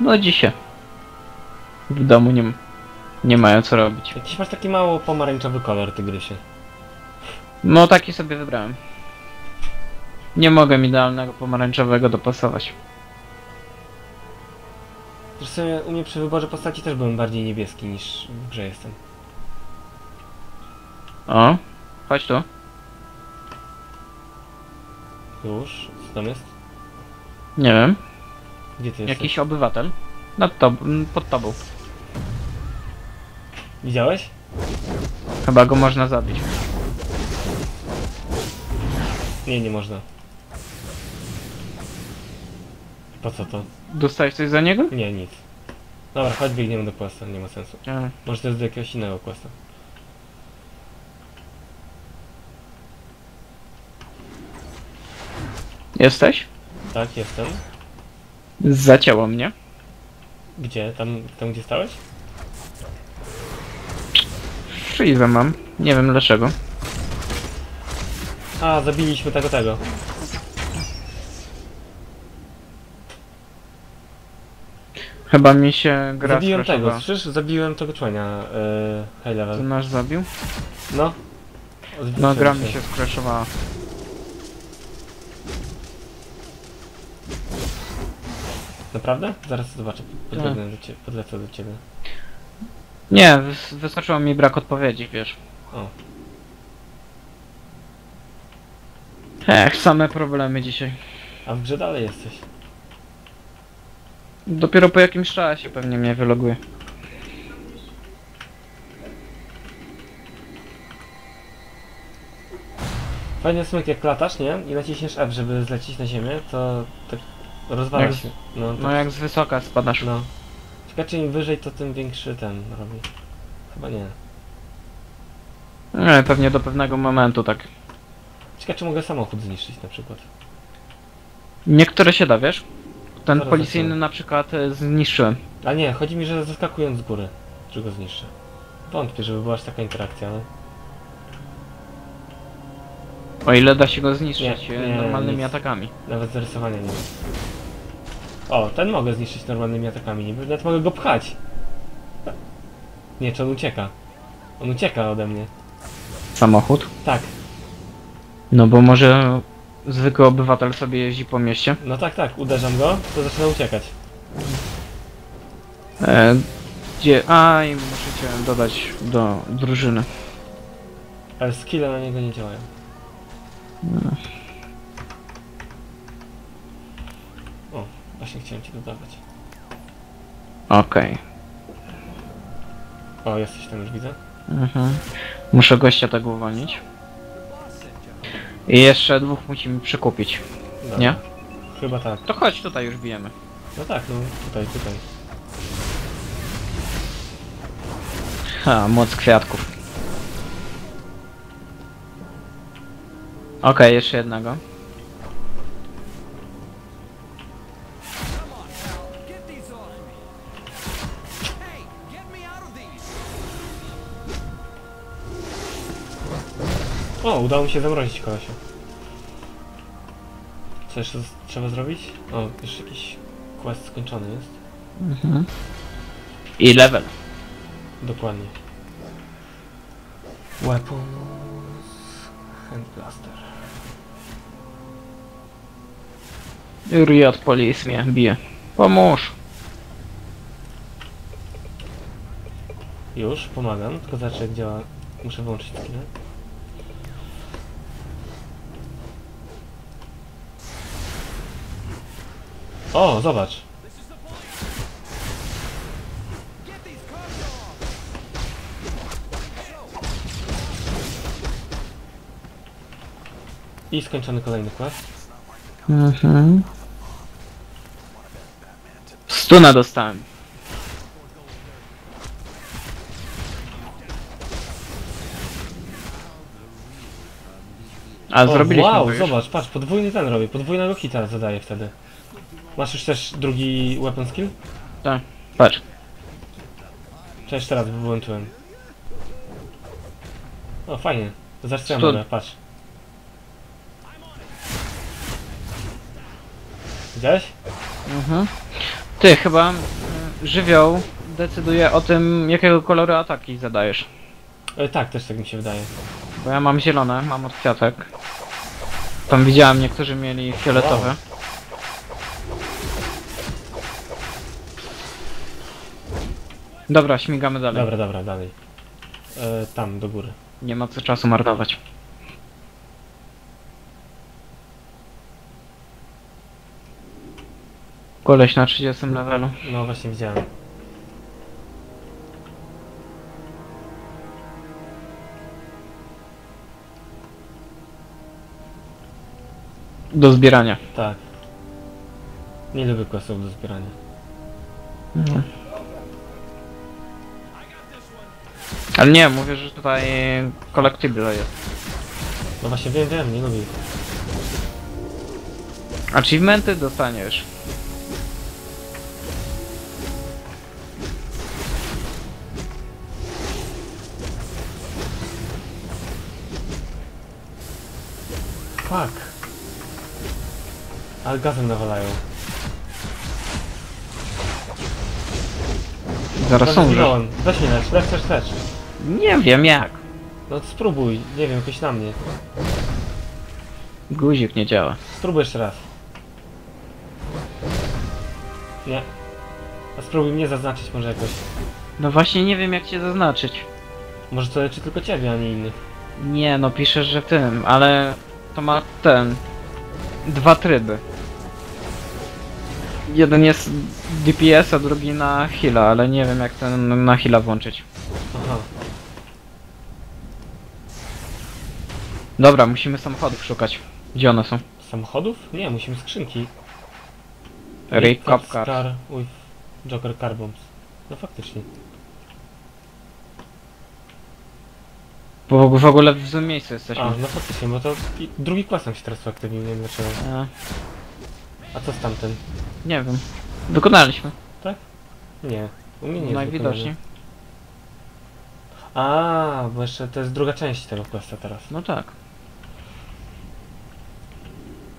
Nudzi się. W domu nie, nie mają co robić. Jakiś masz taki mało pomarańczowy kolor, tygrysie. No taki sobie wybrałem. Nie mogę idealnego pomarańczowego dopasować. Zresztą u mnie przy wyborze postaci też byłem bardziej niebieski niż w grze jestem. O, chodź tu. Już, co tam jest? Nie wiem, Gdzie ty jesteś? jakiś obywatel. Nad tobą, m, pod tobą. Widziałeś? Chyba go można zabić. Nie, nie można. Po co to? Dostałeś coś za niego? Nie, nic. Dobra, chodź biegniemy do questa, nie ma sensu. Nie. Może to jest do jakiegoś innego questa. Jesteś? Tak, jestem. Zacięło mnie. Gdzie? Tam, tam gdzie stałeś? Freeze mam. Nie wiem dlaczego. A, zabiliśmy tego tego. Chyba mi się gra Zabiłem tego, słyszysz? Zabiłem tego człenia, yy, high Co level. nasz zabił? No. No gra mi się skraszowała. Naprawdę? Zaraz zobaczę. Podbiegnę do ciebie, podlecę do ciebie. Nie, wys- wystarczyło mi brak odpowiedzi, wiesz. O. Ech, same problemy dzisiaj. A w grze dalej jesteś. Dopiero po jakimś czasie pewnie mnie wyloguje. Fajny smyk jak latasz, nie? I naciśniesz F, żeby zlecieć na ziemię, to tak rozwala Jak- się. No, No jak z wysoka spadasz. no. Ciekawe, czy im wyżej, to tym większy ten robi. Chyba nie. Nie, pewnie do pewnego momentu tak. Ciekawe, czy mogę samochód zniszczyć na przykład. Niektóre się da, wiesz? Ten Zaraz policyjny na przykład e, zniszczyłem. A nie, chodzi mi, że zaskakując z góry, czy go zniszczę. Wątpię, żeby była aż taka interakcja, ale... O ile da się go zniszczyć Nie, e, nie, normalnymi nic. atakami. Nawet zarysowania nie ma. O, ten mogę zniszczyć normalnymi atakami, nie nawet mogę go pchać. Nie, czy on ucieka? On ucieka ode mnie. Samochód? Tak, No bo może zwykły obywatel sobie jeździ po mieście. no tak, tak, uderzam go, to zaczyna uciekać. E, gdzie... A i muszę cię dodać do drużyny. Ale skille na niego nie działają. O, właśnie chciałem ci dodawać. Okej. O, jesteś tam już widzę. Mhm. Muszę gościa tego uwolnić. I jeszcze dwóch musimy przekupić. Dobra. Nie? Chyba tak. To chodź, tutaj już bijemy. No tak, no tutaj, tutaj. Ha, moc kwiatków. Okej, jeszcze jednego. O, udało mi się zamrozić kolesia. Co jeszcze trzeba zrobić? O, jeszcze jakiś quest skończony jest. Mhm. I level. Dokładnie. Weapons... Hand blaster. Riot Police mnie bije. Pomóż. Już, pomagam, tylko zobaczę jak działa. Muszę włączyć skillę. O, zobacz! I skończony kolejny quest. Mhm. Stuna dostałem. A O, zrobiliśmy wow, to już. zobacz, patrz, podwójny ten robię, podwójnego hita zadaję wtedy. Masz już też drugi weapon skill? Tak, patrz. Cześć, teraz wyłączyłem. O, fajnie. Ja Stun. patrz. Widziałeś? Mhm. Ty, chyba y, żywioł decyduje o tym, jakiego koloru ataki zadajesz. E, tak, też tak mi się wydaje. Bo ja mam zielone, mam od kwiatek. Tam widziałem, niektórzy mieli fioletowe. Wow. Dobra, śmigamy dalej. Dobra, dobra, dalej. E, tam, do góry. Nie ma co czasu marnować. Koleś na 30 levelu. No właśnie widziałem. Do zbierania. Tak. Nie lubię questów do zbierania. No. Ale nie, mówię, że tutaj collectible jest. No właśnie wiem, wiem, nie lubię. Achievementy dostaniesz. Fuck. Ale gazem nawalają. Zaraz umrzesz. zginąłem. Weź mnie lecz, lecz, lecz, lecz. Nie wiem jak. No spróbuj, nie wiem, jakoś na mnie. Guzik nie działa. Spróbuj jeszcze raz. Nie. A spróbuj mnie zaznaczyć może jakoś. No właśnie nie wiem jak cię zaznaczyć. Może to leczy tylko ciebie, a nie innych. Nie, no piszesz, że tym, ale to ma ten. Dwa tryby. Jeden jest DPS, a drugi na heala, ale nie wiem jak ten na heala włączyć. Aha. Dobra, musimy samochodów szukać. Gdzie one są? Samochodów? Nie, musimy skrzynki. Rick Cop Cop Car. Car with Joker Car Bombs. No faktycznie. Bo w ogóle w złym miejscu jesteśmy. A, no faktycznie, bo to i drugi klas nam się teraz uaktywnił, nie wiem dlaczego. E, A co z tamten? nie wiem. Wykonaliśmy. Nie. U mnie nie jest Najwidoczniej. wykonany. A, bo jeszcze to jest druga część tego questa teraz. No tak.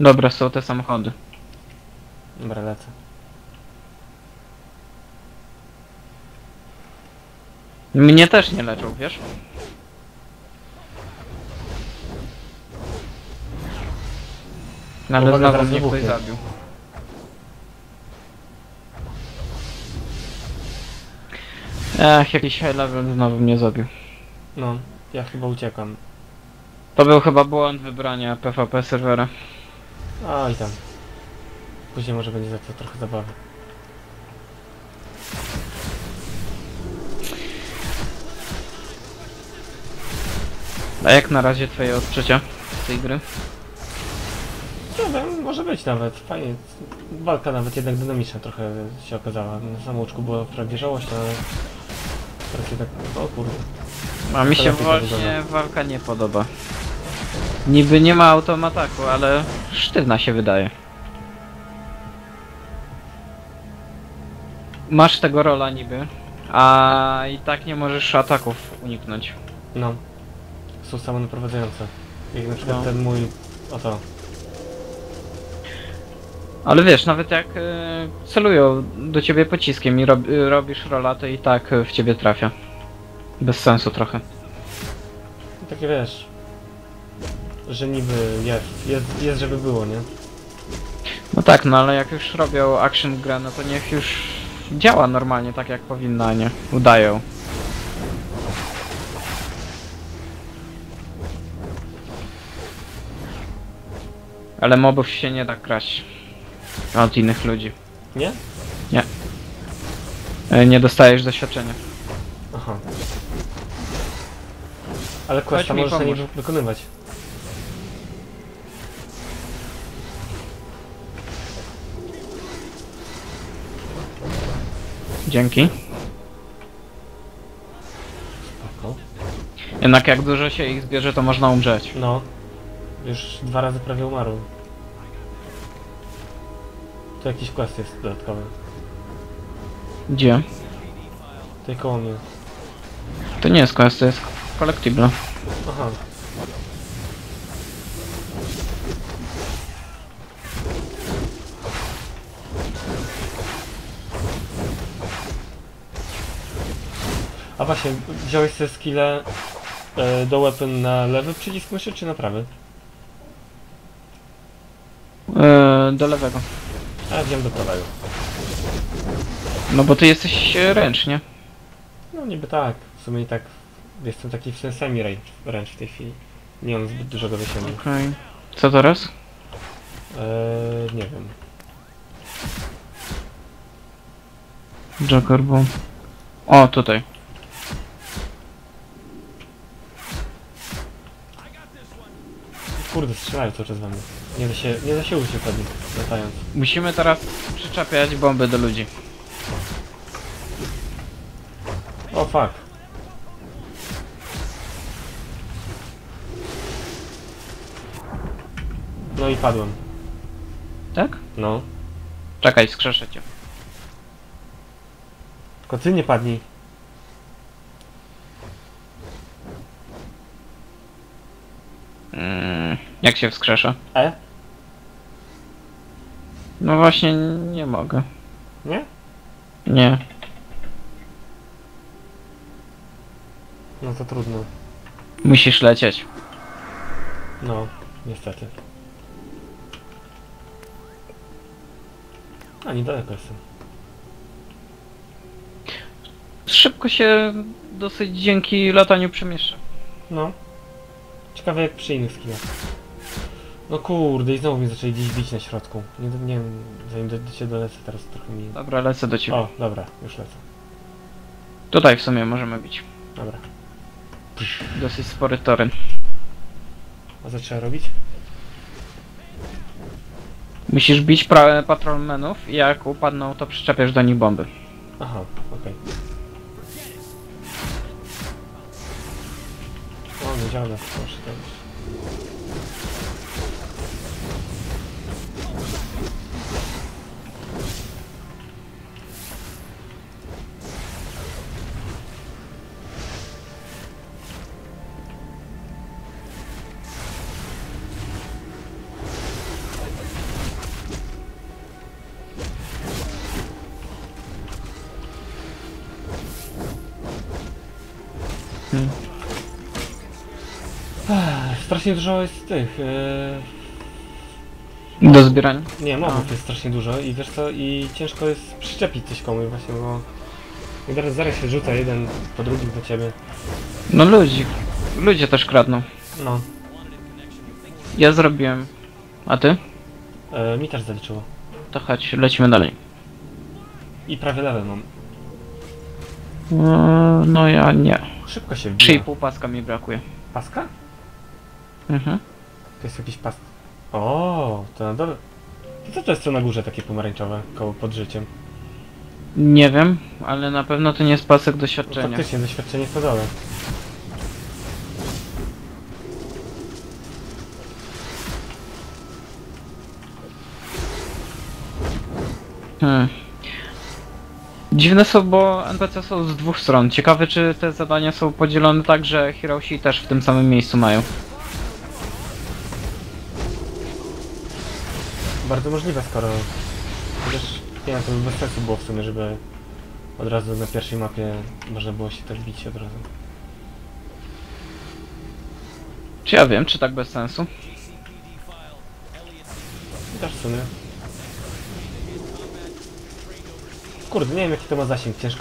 Dobra, są te samochody. Dobra, lecę. Mnie też nie leczą, wiesz? No, Ale Uwaga, znowu zaraz mnie ktoś wybuchnie. zabił. Ech, jakiś high level znowu mnie zabił. No, ja chyba uciekam. To był chyba błąd wybrania PvP serwera. A i tam. Później może będzie za to trochę zabawy. A jak na razie twoje odczucia z tej gry? Nie wiem, może być nawet. Fajnie. Walka nawet jednak dynamiczna trochę się okazała. Na samouczku było wprawdzie żałość, ale... Teraz jednak... O kurde. A mi się właśnie walka nie podoba. Niby nie ma automataku, ale sztywna się wydaje. Masz tego rola niby, a i tak nie możesz ataków uniknąć. No. Są samonaprowadzające. Jak na przykład No. ten mój... Oto. Ale wiesz, nawet jak e, celują do ciebie pociskiem i rob, e, robisz rola, to i tak e, w ciebie trafia. Bez sensu trochę. Takie wiesz... Że niby jest. Jest, jest żeby było, nie? No tak, no ale jak już robią action grę, no to niech już działa normalnie tak jak powinna, a nie? Udają. Ale mobów się nie da kraść od innych ludzi. Nie? E, Nie dostajesz doświadczenia. Aha. Ale questa mi możesz na niej pomóż. wy- wykonywać. Dzięki. Spoko. Jednak jak dużo się ich zbierze, to można umrzeć. No. Już dwa razy prawie umarłem. Tu jakiś quest jest dodatkowy. Gdzie? Tutaj koło mnie. To nie jest quest, to jest collectible. Aha. Właśnie, wziąłeś te skille e, do weapon na lewy przycisk myszy czy na prawy? Yy, do lewego. A wziąłem do prawego. No bo ty jesteś e, ręcznie. No niby tak, w sumie i tak jestem taki w semi range, range w tej chwili. Nie mam zbyt dużego zasięgu. Okej. Co teraz? Eee, nie wiem. Joker Bomb. O, tutaj. Kurde, strzelają cały czas we mnie. Nie da się, nie da się od nich, latając. Musimy teraz przyczepiać bomby do ludzi. O fuck. No i padłem. Tak? No. Czekaj, skrzeszę cię. Tylko ty nie padnij. Mm, jak się wskrzesza? E? No właśnie, nie mogę. Nie? Nie. No to trudno. Musisz lecieć. No, niestety. A, niedaleko jestem. Szybko się dosyć dzięki lataniu przemieszcza. No. Ciekawe jak przy innych skillach. No kurde, i znowu mnie zaczęli gdzieś bić na środku. Nie, nie wiem, zanim do, do ciebie dolecę, teraz trochę mi... Dobra, lecę do ciebie. O, dobra, już lecę. Tutaj w sumie możemy bić. Dobra. Dosyć spory toryn. A co trzeba robić? Musisz bić pra- patrolmenów i jak upadną, to przyczepiasz do nich bomby. Aha, okej. O, nie działa, proszę też. Hmm. Strasznie dużo jest tych. Yy... Do zbierania? Nie, mobów jest strasznie dużo i wiesz co, i ciężko jest przyczepić coś komuś właśnie, bo... I teraz zaraz się rzuca jeden po drugim do ciebie. No ludzi. Ludzie też kradną. No, Ja zrobiłem. A ty? e, mi też zaliczyło. To chodź, lecimy dalej. I prawie level mam. Eee, No ja nie. Szybko się wbija. 3,5 paska mi brakuje. Paska? Mhm. To jest jakiś pas... O, to na dole... To co to jest to na górze takie pomarańczowe, koło pod życiem? Nie wiem, ale na pewno to nie jest pasek No, doświadczenia. faktycznie, doświadczenie po dole. Hmm. Dziwne są, bo NPC są z dwóch stron. Ciekawe, czy te zadania są podzielone tak, że Hiroshi też w tym samym miejscu mają. Bardzo możliwe, skoro... Chociaż, nie wiem, to by bez sensu było w sumie, żeby od razu na pierwszej mapie można było się tak bić od razu. Czy ja wiem, czy tak bez sensu? I też w sumie. Kurde, nie wiem jaki to ma zasięg, ciężko